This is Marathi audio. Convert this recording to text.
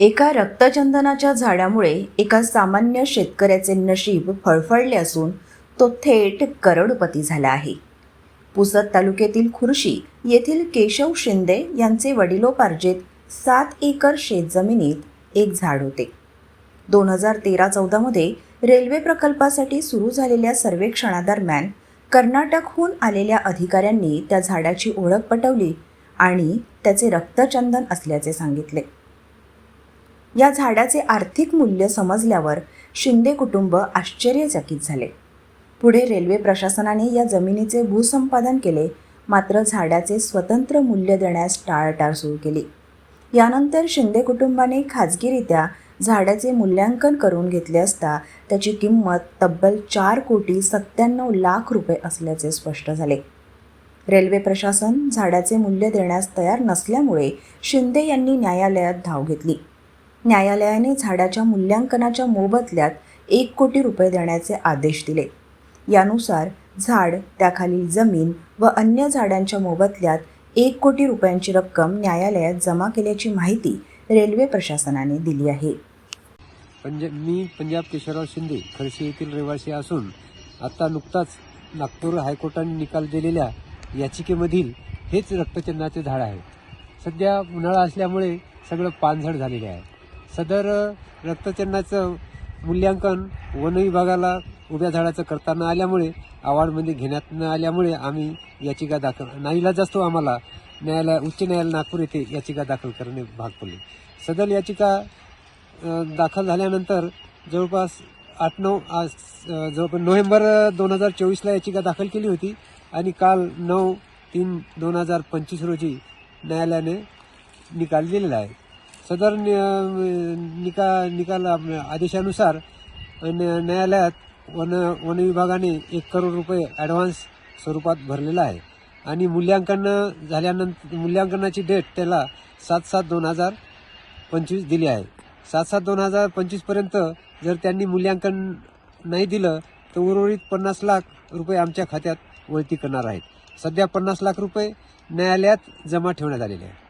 एका रक्तचंदनाच्या झाडामुळे एका सामान्य शेतकऱ्याचे नशीब फळफळले असून तो थेट करोडपती झाला आहे. पुसद तालुक्यातील खुर्शी येथील केशव शिंदे यांचे वडिलोपार्जित सात एकर शेतजमिनीत एक झाड होते. दोन हजार तेरा चौदामध्ये रेल्वे प्रकल्पासाठी सुरू झालेल्या सर्वेक्षणादरम्यान कर्नाटकहून आलेल्या अधिकाऱ्यांनी त्या झाडाची ओळख पटवली आणि त्याचे रक्तचंदन असल्याचे सांगितले. या झाडाचे आर्थिक मूल्य समजल्यावर शिंदे कुटुंब आश्चर्यचकित झाले. पुढे रेल्वे प्रशासनाने या जमिनीचे भूसंपादन केले मात्र झाडाचे स्वतंत्र मूल्य देण्यास टाळाटाळ सुरू केली. यानंतर शिंदे कुटुंबाने खाजगीरित्या झाडाचे मूल्यांकन करून घेतले असता त्याची किंमत तब्बल चार कोटी सत्त्याण्णव लाख रुपये असल्याचे स्पष्ट झाले. रेल्वे प्रशासन झाडाचे मूल्य देण्यास तयार नसल्यामुळे शिंदे यांनी न्यायालयात धाव घेतली. न्यायालयाने झाडाच्या मूल्यांकनाच्या मोबदल्यात एक कोटी रुपये देण्याचे आदेश दिले. यानुसार झाड त्याखालील जमीन व अन्य झाडांच्या मोबदल्यात एक कोटी रुपयांची रक्कम न्यायालयात जमा केल्याची माहिती रेल्वे प्रशासनाने दिली आहे. पंज मी पंजाब केशवराव शिंदे खडशी येथील रहिवासी असून आता नुकताच नागपूर हायकोर्टाने निकाल दिलेल्या याचिकेमधील हेच रक्तचंदाचे झाड आहे. सध्या उन्हाळा असल्यामुळे सगळं पानझड झालेले आहे. सदर रक्तचंदनाचं मूल्यांकन वन विभागाला उभ्या झाडाचं करता न आल्यामुळे अवॉर्डमध्ये घेण्यात न आल्यामुळे आम्ही याचिका दाखल नाईलाज असतो आम्हाला. न्यायालय उच्च न्यायालय नागपूर येथे याचिका दाखल करणे भाग पडले. सदर याचिका दाखल झाल्यानंतर जवळपास आठ नऊ आज जवळपास नोव्हेंबर दोन हजार चोवीसला याचिका दाखल केली होती आणि काल नऊ तीन दोन हजार पंचवीस रोजी न्यायालयाने निकाल दिलेला आहे. सदर नि- निका निकाल आदेशानुसार न्यायालयात वन वन विभागाने एक करोड रुपये ॲडव्हान्स स्वरूपात भरलेला आहे. आणि मूल्यांकन झाल्यानंतर मूल्यांकनाची डेट त्याला सात सात दोन हजार पंचवीस दिली आहे. सात सात दोन हजार पंचवीसपर्यंत जर त्यांनी मूल्यांकन नाही दिलं तर उर्वरित पन्नास लाख रुपये आमच्या खात्यात वळती करणार आहेत. सध्या पन्नास लाख रुपये न्यायालयात जमा ठेवण्यात आलेले आहे